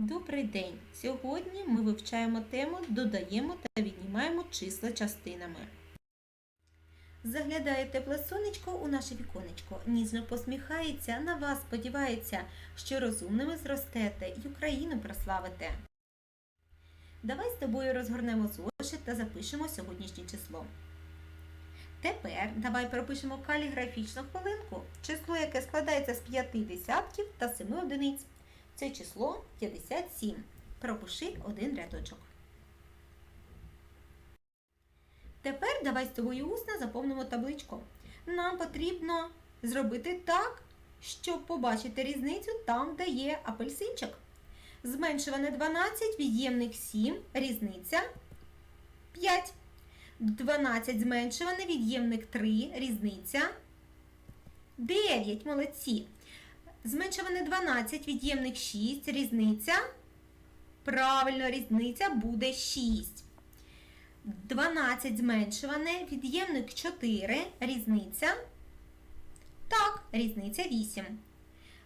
Добрий день! Сьогодні ми вивчаємо тему Додаємо та віднімаємо числа частинами. Заглядає тепле сонечко у наше віконечко, ніжно посміхається, на вас сподівається, що розумними зростете і Україну прославите. Давай з тобою розгорнемо зошит та запишемо сьогоднішнє число. Тепер давай пропишемо каліграфічну хвилинку, число, яке складається з п'яти десятків та семи одиниць. Це число 57. Пропиши один рядочок. Тепер давай з тобою усно заповнимо табличку. Нам потрібно зробити так, щоб побачити різницю там, де є апельсинчик. Зменшуване 12, від'ємник 7, різниця 5. 12 зменшуване, від'ємник 3, різниця 9. Молодці. Зменшуване 12, від'ємник 6, різниця. Правильно, різниця буде 6. 12 зменшуване, від'ємник 4, різниця. Так, різниця 8.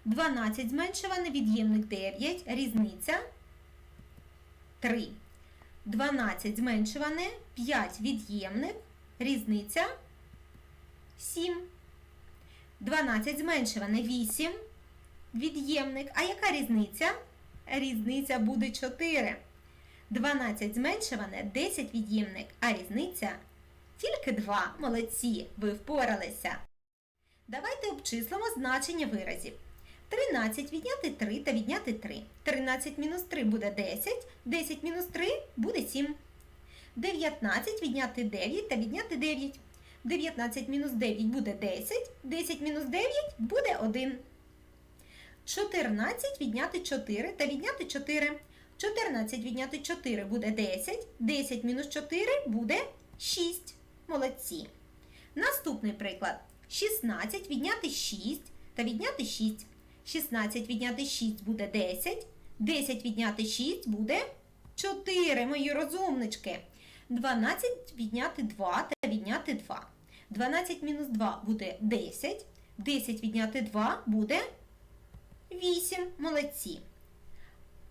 12 зменшуване, від'ємник 9, різниця 3. 12 зменшуване, 5 від'ємник, різниця 7. 12 зменшуване 8, від'ємник. А яка різниця? Різниця буде 4. 12 зменшуване 10 від'ємник, а різниця тільки 2. Молодці, ви впоралися. Давайте обчислимо значення виразів. 13 відняти 3 та відняти 3. 13 мінус 3 буде 10, 10 мінус 3 буде 7. 19 відняти 9 та відняти 9. 19 мінус 9 буде 10, 10 мінус 9 буде 1. 14 відняти 4 та відняти 4. 14 відняти 4 буде 10, 10 мінус 4 буде 6. Молодці. Наступний приклад. 16 відняти 6 та відняти 6. 16 відняти 6 буде 10, 10 відняти 6 буде 4, мої розумнички. 12 відняти 2 та відняти 2. 12 мінус 2 буде 10. 10 відняти 2 буде 8. Молодці.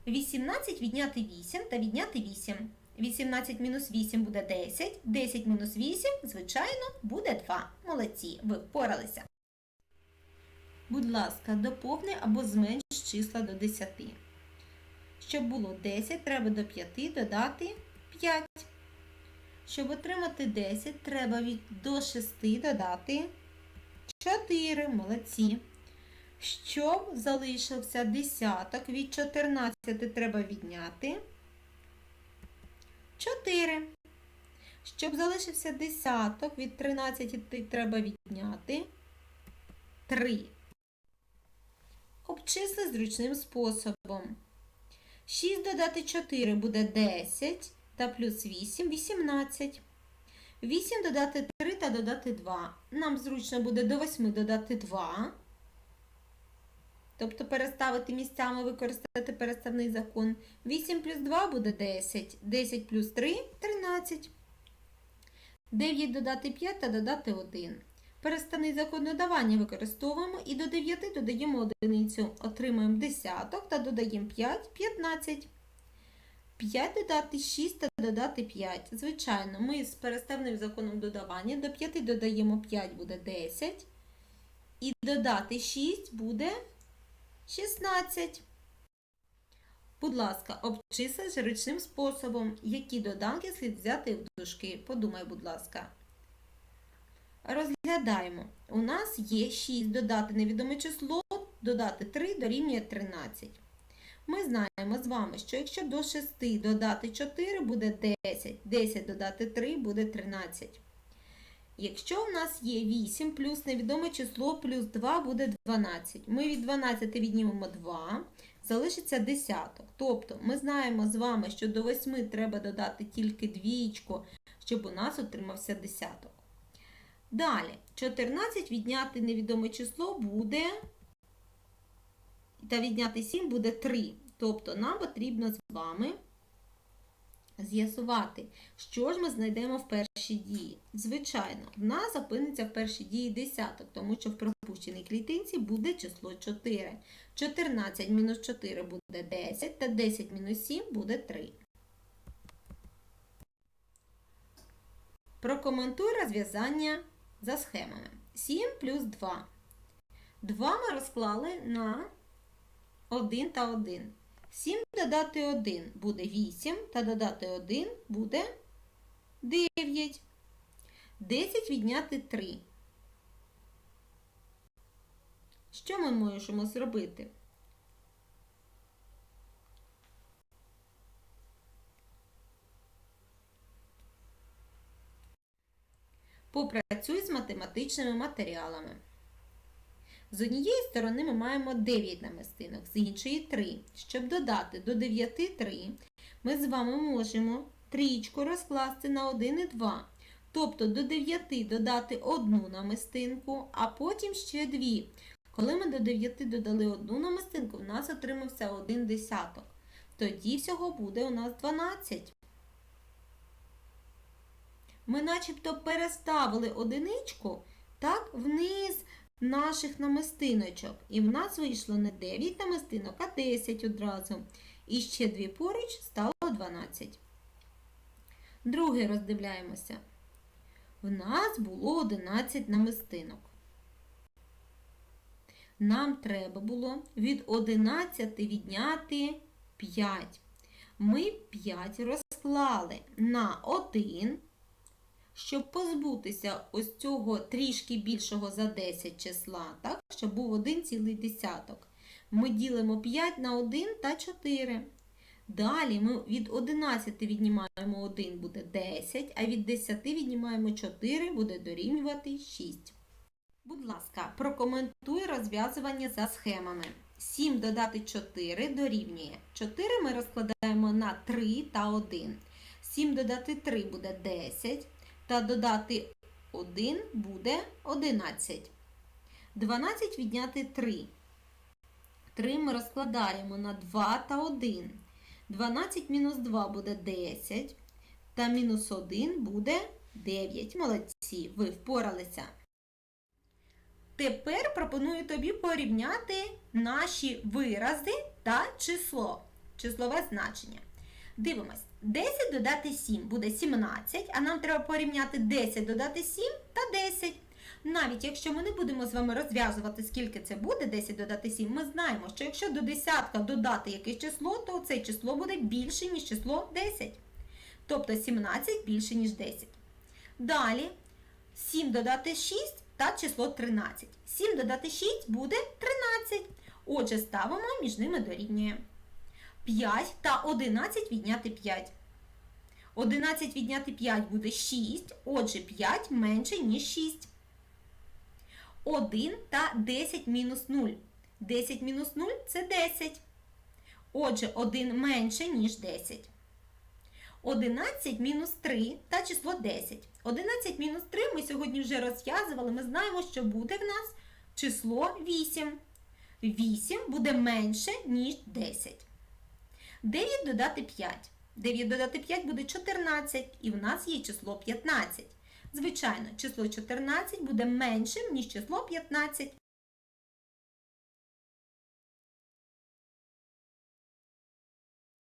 18 відняти 8 та відняти 8. 18 мінус 8 буде 10. 10 мінус 8, звичайно, буде 2. Молодці, ви впоралися. Будь ласка, доповни або зменш числа до 10. Щоб було 10, треба до 5 додати 5. Щоб отримати 10, треба від до 6 додати 4. Молодці. Щоб залишився десяток, від 14 треба відняти 4. Щоб залишився десяток, від 13 треба відняти 3. Обчисли зручним способом. 6 додати 4 буде 10 та плюс 8 18. 8 додати 3 та додати 2. Нам зручно буде до 8 додати 2. Тобто переставити місцями використати переставний закон. 8 плюс 2 буде 10. 10 плюс 3 13. 9 додати 5 та додати 1. Переставний закон додавання використовуємо і до 9 додаємо одиницю. Отримуємо десяток та додаємо 5 15. 5 додати 6 та додати 5. Звичайно, ми з переставним законом додавання до 5 додаємо 5 буде 10. І додати 6 буде 16. Будь ласка, обчисли зручним способом, які доданки слід взяти в дужки. Подумай, будь ласка. Розглядаємо. У нас є 6 додати невідоме число, додати 3 дорівнює 13. Ми знаємо з вами, що якщо до 6 додати 4 буде 10, 10 додати 3 буде 13. Якщо в нас є 8 плюс невідоме число плюс 2 буде 12. Ми від 12 віднімемо 2, залишиться десяток. Тобто ми знаємо з вами, що до 8 треба додати тільки двічку, щоб у нас отримався десяток. Далі, 14 відняти невідоме число буде, та відняти 7 буде 3. Тобто нам потрібно з вами з'ясувати, що ж ми знайдемо в першій дії. Звичайно, в нас опиниться в першій дії десяток, тому що в пропущеній клітинці буде число 4. 14 мінус 4 буде 10, та 10 мінус 7 буде 3. Прокоментуй розв'язання за схемами. 7 плюс 2. 2 ми розклали на 1 та 1. 7 додати 1 буде 8, та додати 1 буде 9. 10 відняти 3. Що ми можемо зробити? Попрацюй з математичними матеріалами. З однієї сторони ми маємо 9 намистинок, з іншої 3. Щоб додати до 9 3, ми з вами можемо трічку розкласти на 1 і 2. Тобто до 9 додати одну намистинку, а потім ще 2. Коли ми до 9 додали одну намистинку, в нас отримався 1 десяток. Тоді всього буде у нас 12. Ми начебто переставили одиничку так вниз наших намистиночок. І в нас вийшло не 9 намистинок, а 10 одразу. І ще дві поруч стало 12. Другий роздивляємося. В нас було 11 намистинок. Нам треба було від 11 відняти 5. Ми 5 розклали на 1 щоб позбутися ось цього трішки більшого за 10 числа, так, щоб був один цілий десяток. Ми ділимо 5 на 1 та 4. Далі ми від 11 віднімаємо 1 буде 10, а від 10 віднімаємо 4 буде дорівнювати 6. Будь ласка, прокоментуй розв'язування за схемами. 7 додати 4 дорівнює. 4 ми розкладаємо на 3 та 1. 7 додати 3 буде 10 та додати 1 буде 11. 12 відняти 3. 3 ми розкладаємо на 2 та 1. 12 мінус 2 буде 10. Та мінус 1 буде 9. Молодці, ви впоралися. Тепер пропоную тобі порівняти наші вирази та число. Числове значення. Дивимось. 10 додати 7 буде 17, а нам треба порівняти 10 додати 7 та 10. Навіть якщо ми не будемо з вами розв'язувати, скільки це буде 10 додати 7, ми знаємо, що якщо до десятка додати якесь число, то це число буде більше, ніж число 10. Тобто 17 більше, ніж 10. Далі 7 додати 6 та число 13. 7 додати 6 буде 13. Отже, ставимо між ними дорівнює. 5 та 11 відняти 5. 11 відняти 5 буде 6, отже 5 менше, ніж 6. 1 та 10 мінус 0. 10 мінус 0 це 10. Отже, 1 менше, ніж 10. 11 мінус 3 та число 10. 11 мінус 3 ми сьогодні вже розв'язували. Ми знаємо, що буде в нас число 8. 8 буде менше, ніж 10. 9 додати 5. 9 додати 5 буде 14, і в нас є число 15. Звичайно, число 14 буде меншим, ніж число 15.